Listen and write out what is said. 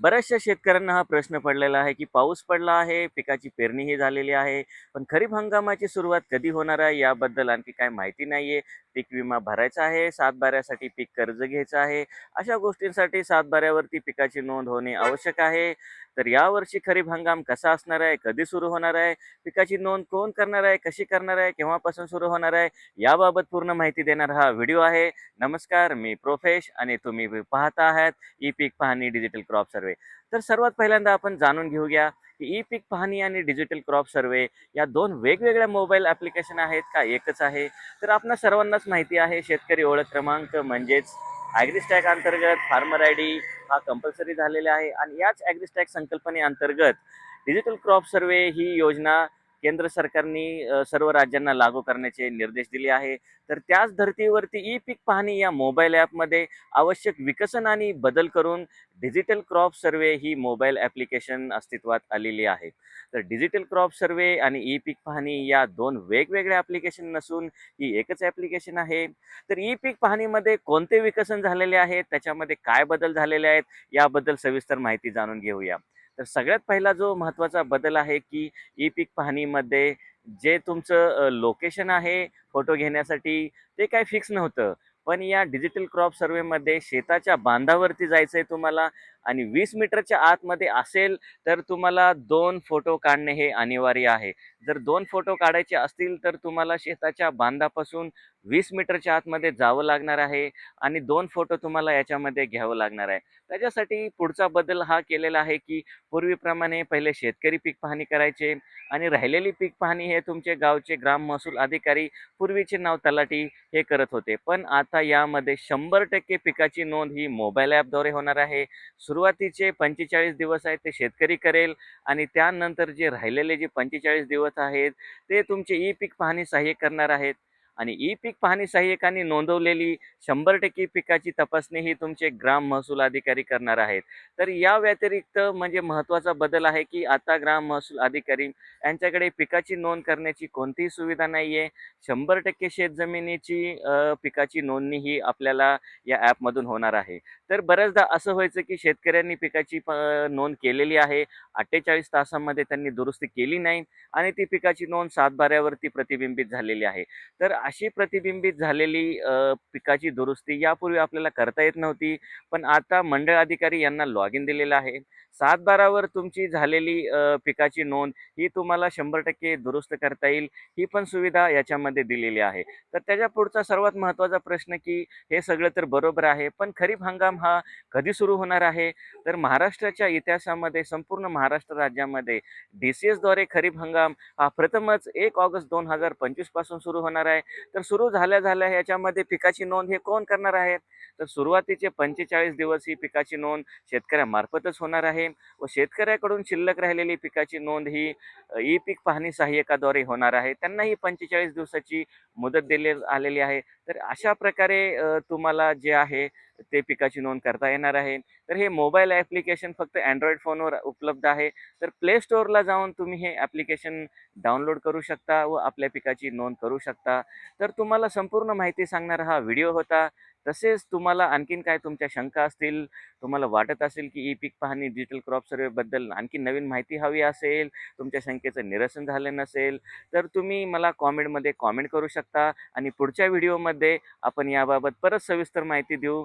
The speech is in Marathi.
बऱ्याचशा शेतकऱ्यांना हा प्रश्न पडलेला आहे की पाऊस पडला आहे पिकाची पेरणीही झालेली आहे पण खरीप हंगामाची सुरुवात कधी होणार आहे याबद्दल आणखी काय माहिती नाही आहे पीक विमा भरायचा आहे सातबाऱ्यासाठी पीक कर्ज घ्यायचं आहे. अशा गोष्टींसाठी सातबाऱ्यावरती पिकाची नोंद होणे आवश्यक आहे. तर यावर्षी खरीप हंगाम कसा असणार आहे कधी सुरू होणार आहे पिकाची नोंद कोण करणार आहे कशी करणार आहे केव्हापासून सुरू होणार आहे याबाबत पूर्ण माहिती देणार हा व्हिडिओ आहे. नमस्कार मी प्रोफेश आणि तुम्ही पाहता आहात ई पीक पाहणी डिजिटल क्रॉप सर्वे. तर सर्वात पहिल्यांदा आपण जाणून घेऊया की ई पीक पाहणी आणि डिजिटल क्रॉप सर्वे या दोन वेगवेगळ्या मोबाईल ॲप्लिकेशन आहेत का एकच आहे? तर आपणा सर्वांनाच माहिती आहे शेतकरी ओळख क्रमांक म्हणजेच ॲग्रिस्टॅक अंतर्गत फार्मर आय डी हा कंपल्सरी झालेला आहे. आणि याच ॲग्रिस्टॅक संकल्पनेअंतर्गत डिजिटल क्रॉप सर्वे ही योजना केंद्र सरकारने सर्व राज्यांना लागू करण्याचे निर्देश दिले आहे. तर त्याच धर्तीवरती ई पीक पाहणी या मोबाईल ॲपमध्ये आवश्यक विकसन आणि बदल करून डिजिटल क्रॉप सर्वे ही मोबाईल ॲप्लिकेशन अस्तित्वात आलेली आहे. तर डिजिटल क्रॉप सर्वे आणि ई पीक पाहणी या दोन वेगवेगळ्या ॲप्लिकेशन नसून ही एकच ॲप्लिकेशन आहे. तर ई पीक पाहणीमध्ये कोणते विकसन झालेले आहेत त्याच्यामध्ये काय बदल झालेले आहेत? याबद्दल सविस्तर माहिती जाणून घेऊया. तर सगळ्यात पहिला जो महत्त्वाचा बदल आहे की ई पीक पाहणीमध्ये जे तुमचं लोकेशन आहे फोटो घेण्यासाठी ते काय फिक्स नव्हतं. पण या डिजिटल क्रॉप सर्वेमध्ये शेताच्या बांधावरती जायचं आहे तुम्हाला. आणि वीस मीटरच्या आतमध्ये असेल तर तुम्हाला दोन फोटो काढणे हे अनिवार्य आहे. जर दोन फोटो काढायचे असतील तर तुम्हाला शेताच्या बांधापासून वीस मीटरच्या आतमध्ये जावं लागणार आहे आणि दोन फोटो तुम्हाला याच्यामध्ये घ्यावं लागणार आहे. त्याच्यासाठी पुढचा बदल हा केलेला आहे की पूर्वीप्रमाणे पहिले शेतकरी पीक पाहणी करायचे आणि राहिलेली पीक पाहणी हे तुमचे गावचे ग्राम महसूल अधिकारी पूर्वीचे नाव तलाठी हे करत होते. पण आता यामध्ये शंभर टक्के पिकाची नोंद ही मोबाईल ॲपद्वारे होणार आहे. सुरुवातीचे पंचेचाळीस दिवस आहेत ते शेतकरी करेल आणि त्यानंतर जे राहिलेले जे पंचेचाळीस दिवस आहेत ते तुमचे ई पीक पाहणी सहाय्य करणार आहेत. आणि ई पीक पाहणी सहाय्यकांनी नोंदवलेली शंभर टक्के पिकाची तपासणी ही तुमचे ग्राम महसूल अधिकारी करणार आहेत. तर या व्यतिरिक्त म्हणजे महत्त्वाचा बदल आहे की आता ग्राम महसूल अधिकारी यांच्याकडे पिकाची नोंद करण्याची कोणतीही सुविधा नाही आहे शंभर टक्के शेतजमिनीची पिकाची नोंदणी ही आपल्याला या ॲपमधून होणार आहे. तर बऱ्याचदा असं व्हायचं की शेतकऱ्यांनी पिकाची नोंद केलेली आहे. अठ्ठेचाळीस तासामध्ये त्यांनी दुरुस्ती केली नाही आणि ती पिकाची नोंद सातबाऱ्यावरती प्रतिबिंबित झालेली आहे. तर अशी प्रतिबिंबित झालेली पिकाची दुरुस्ती यापूर्वी आपल्याला करता येत नव्हती. पण आता मंडळ अधिकारी यांना लॉग इन दिलेलं आहे. सातबारावर तुमची झालेली पिकाची नोंद ही तुम्हाला शंभर टक्के दुरुस्त करता येईल ही पण सुविधा याच्यामध्ये दिलेली आहे. तर त्याच्या पुढचा सर्वात महत्त्वाचा प्रश्न की हे सगळं तर बरोबर आहे पण खरीप हंगाम हा कधी सुरू होणार आहे? तर महाराष्ट्राच्या इतिहासामध्ये संपूर्ण महाराष्ट्र राज्यामध्ये डी सी एसद्वारे खरीप हंगाम हा प्रथमच एक ऑगस्ट दोन हजार पंचवीसपासून सुरू होणार आहे. तर सुरू झाल्या झाल्या याच्यामध्ये पिकाची नोंद हे कोण करणार आहेत तर सुरुवातीचे पंचेचाळीस दिवस ही पिकाची नोंद शेतकऱ्यामार्फतच होणार आहे व शेतकऱ्याकडून शिल्लक राहिलेली पिकाची नोंद ही ई पीक पाहणी सहाय्यकाद्वारे होणार आहे. त्यांना ही पंचेचाळीस दिवसाची मुदत दिली आलेली आहे. तर अशा प्रकारे तुम्हाला जे आहे ते पिकाची नोंद करता येणार आहे. तर हे मोबाईल ॲप्लिकेशन फक्त अँड्रॉइड फोनवर उपलब्ध आहे. तर प्ले स्टोअरला जाऊन तुम्ही हे ॲप्लिकेशन डाउनलोड करू शकता व आपल्या पिकाची नोंद करू शकता. तर तुम्हाला संपूर्ण माहिती सांगणारा हा व्हिडिओ होता. तसेच तुम्हाला आणखीन काय तुमच्या शंका असतील तुम्हाला वाटत असेल की ई पीक पाहणी डिजिटल क्रॉप सर्वेबद्दल आणखी नवीन माहिती हवी असेल तुमच्या शंकेचं निरसन झालं नसेल तर तुम्ही मला कॉमेंटमध्ये कॉमेंट करू शकता. आणि पुढच्या व्हिडिओमध्ये आपण याबाबत परत सविस्तर माहिती देऊ.